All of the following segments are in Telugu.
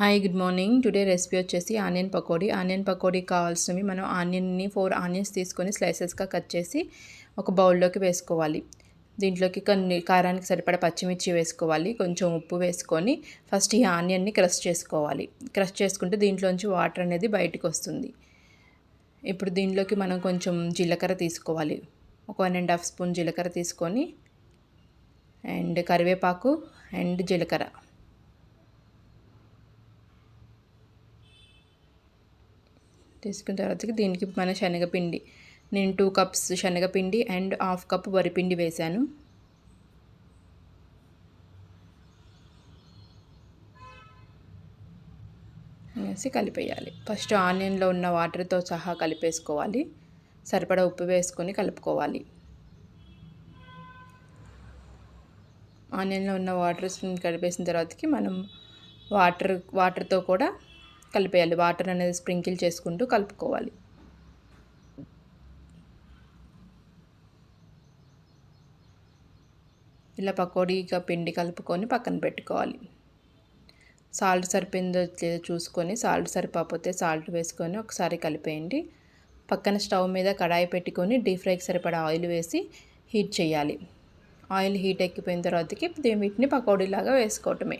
Hi good morning today recipe వచ్చేసి ఆనియన్ పకోడీ. ఆనియన్ పకోడీ కావాల్సినవి మనం ఆనియన్ని ఫోర్ ఆనియన్స్ తీసుకొని స్లైసెస్గా కట్ చేసి ఒక బౌల్లోకి వేసుకోవాలి. దీంట్లోకి కొన్ని కారానికి సరిపడా పచ్చిమిర్చి వేసుకోవాలి. కొంచెం ఉప్పు వేసుకొని ఫస్ట్ ఈ ఆనియన్ని క్రష్ చేసుకోవాలి. క్రష్ చేసుకుంటే దీంట్లోంచి వాటర్ అనేది బయటకు వస్తుంది. ఇప్పుడు దీంట్లోకి మనం కొంచెం జీలకర్ర తీసుకోవాలి. ఒక వన్ అండ్ హాఫ్ స్పూన్ జీలకర్ర తీసుకొని అండ్ కరివేపాకు అండ్ జీలకర్ర. తీసుకున్న తర్వాతకి దీనికి మన శనగపిండి. నేను టూ కప్స్ శనగపిండి అండ్ హాఫ్ కప్ వరిపిండి వేశాను. వేసి కలిపేయాలి. ఫస్ట్ ఆనియన్లో ఉన్న వాటర్తో సహా కలిపేసుకోవాలి. సరిపడా ఉప్పు వేసుకొని కలుపుకోవాలి. ఆనియన్లో ఉన్న వాటర్ కలిపేసిన తర్వాతకి మనం వాటర్ వాటర్తో కూడా కలిపేయాలి. వాటర్ అనేది స్ప్రింకిల్ చేసుకుంటూ కలుపుకోవాలి. ఇలా పకోడీగా పిండి కలుపుకొని పక్కన పెట్టుకోవాలి. సాల్ట్ సరిపోయిందో లేదో చూసుకొని సాల్ట్ సరిపోతే సాల్ట్ వేసుకొని ఒకసారి కలిపేయండి. పక్కన స్టవ్ మీద కడాయి పెట్టుకొని డీప్ ఫ్రైకి సరిపడా ఆయిల్ వేసి హీట్ చేయాలి. ఆయిల్ హీట్ ఎక్కిపోయిన తర్వాతకి వీటిని పకోడీలాగా వేసుకోవటమే.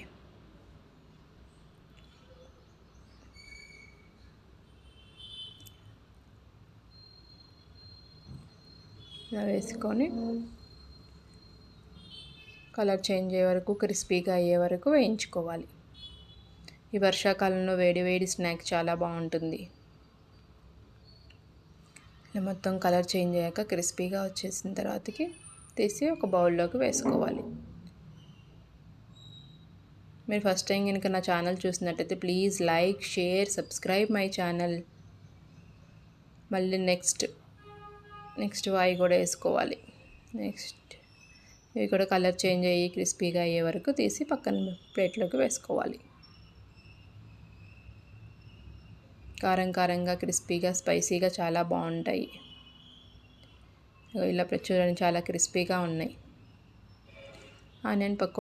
ఇలా వేసుకొని కలర్ చేంజ్ అయ్యే వరకు క్రిస్పీగా అయ్యే వరకు వేయించుకోవాలి. ఈ వర్షాకాలంలో వేడి వేడి స్నాక్ చాలా బాగుంటుంది. ఇలా మొత్తం కలర్ చేంజ్ అయ్యాక క్రిస్పీగా వచ్చేసిన తర్వాతకి తీసి ఒక బౌల్లోకి వేసుకోవాలి. మీరు ఫస్ట్ టైం కనుక నా ఛానల్ చూసినట్టయితే please like share subscribe my channel. మళ్ళీ నెక్స్ట్ నెక్స్ట్ వాయి కూడా వేసుకోవాలి. నెక్స్ట్ ఇవి కూడా కలర్ చేంజ్ అయ్యి క్రిస్పీగా అయ్యే వరకు తీసి పక్కన ప్లేట్లోకి వేసుకోవాలి. కారం కారంగా క్రిస్పీగా స్పైసీగా చాలా బాగుంటాయి. ఇలా చూడండి చాలా క్రిస్పీగా ఉన్నాయి. ఆనియన్ పక్క